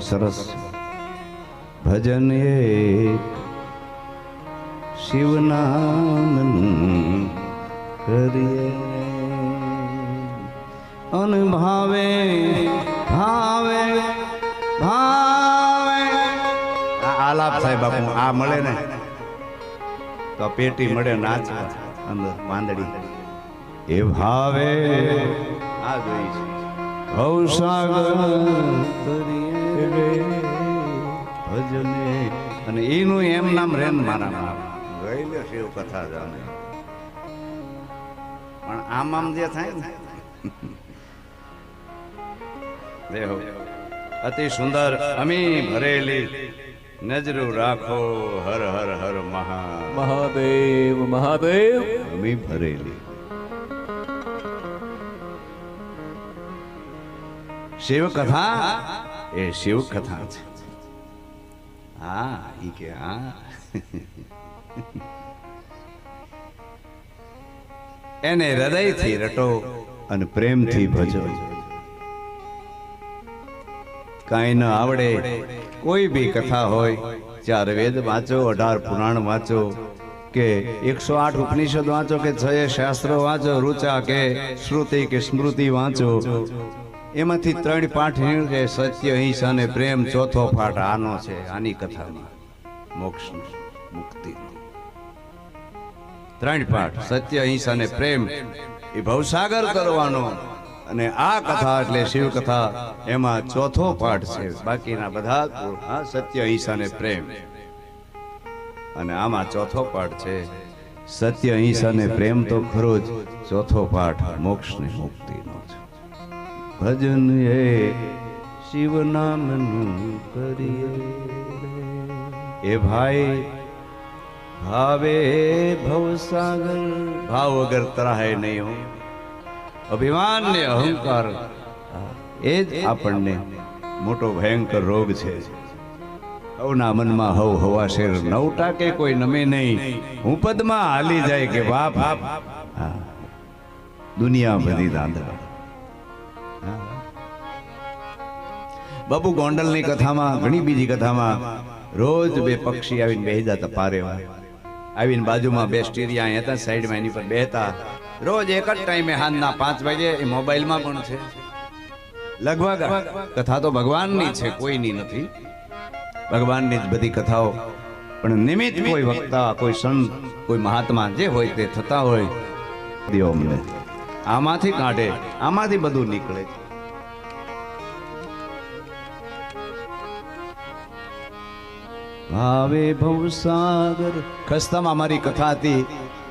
સરસ. ભજન એ શિવનામનું કરીએ. અનુભાવે ભાવે ભાવે. આલાપ સાહેબ બાપુ આ મળે ને. તો પેટી મળે નાચ અંદર પાંદડી. એ ભાવે. આ જોઈ છે. ભવસાગર ભજને અને એનું એમ નામ રેન મારા નામ. ગયેલો શિવ કથા જાણે. પણ આમ આમ જે થાય ને. દેહો અતિ સુંદર અમી ભરેલી નજરો રાખો હર હર હર મહા મહાદેવ મહાદેવ. અમી ભરેલી. શિવ કથા એ શિવ કથા છે. હા ઈ કે હા એને હૃદયથી રટો અને પ્રેમથી ભજો કાંઈ ન આવડે કોઈ બી કથા હોય ચાર વેદ વાંચો અઢાર પુરાણ વાંચો કે એકસો આઠ ઉપનિષદ વાંચો કે છ શાસ્ત્રો વાંચો રૂચા કે શ્રુતિ કે સ્મૃતિ વાંચો. એમાંથી ત્રણ પાઠ નીકળે સત્ય, હિંસા અને પ્રેમ ચોથો પાઠ આનો છે, આની કથામાં. મોક્ષ, મુક્તિ. ત્રણ પાઠ, સત્ય, હિંસા અને પ્રેમ એ ભવસાગર કરવાનો. અને આ કથા એટલે શિવ કથા, એમાં ચોથો પાઠ છે. બાકીના બધા સત્ય, હિંસા અને પ્રેમ. અને આમાં ચોથો પાઠ છે, સત્ય, હિંસા અને પ્રેમ તો ખરો જ ચોથો પાઠ મોક્ષ ને મુક્તિનો છે. ભજન એ શિવ નામનું કરીએ. એ ભાઈ, ભાવે ભવસાગર ભાવ વગર ત્રાહે નહીં હો. અભિમાન ને અહંકાર. એ જ આપણને મોટો ભયંકર રોગ છે. હવના મનમાં હવ હવા શેર નવ ટાકે કોઈ નમે નહીં. હું પદમાં હાલી જાય કે બાપ. હા. દુનિયા બધી દાંધા બાબુ ગોંડલની કથામાં, ઘણી બીજી કથામાં રોજ બે પક્ષી આવીને બેહી જતા પારે આવીને બાજુમાં બે સ્ટીરિયા અહીંયા હતા, સાઈડમાં એની પર બેહતા. રોજ એક જ ટાઈમે હાંજના પાંચ વાગે એ મોબાઈલમાં પણ છે. લગભગ કથા તો ભગવાનની છે, કોઈની નથી. ભગવાનની જ બધી કથાઓ. પણ નિમિત્ત કોઈ વક્તા, કોઈ સંત, કોઈ મહાત્મા જે હોય તે થતા હોય દેવો આમાંથી કાઢે, આમાંથી બધું નીકળે. છે ભાવે ભવસાગર ખસ્તામાં મારી કથા હતી.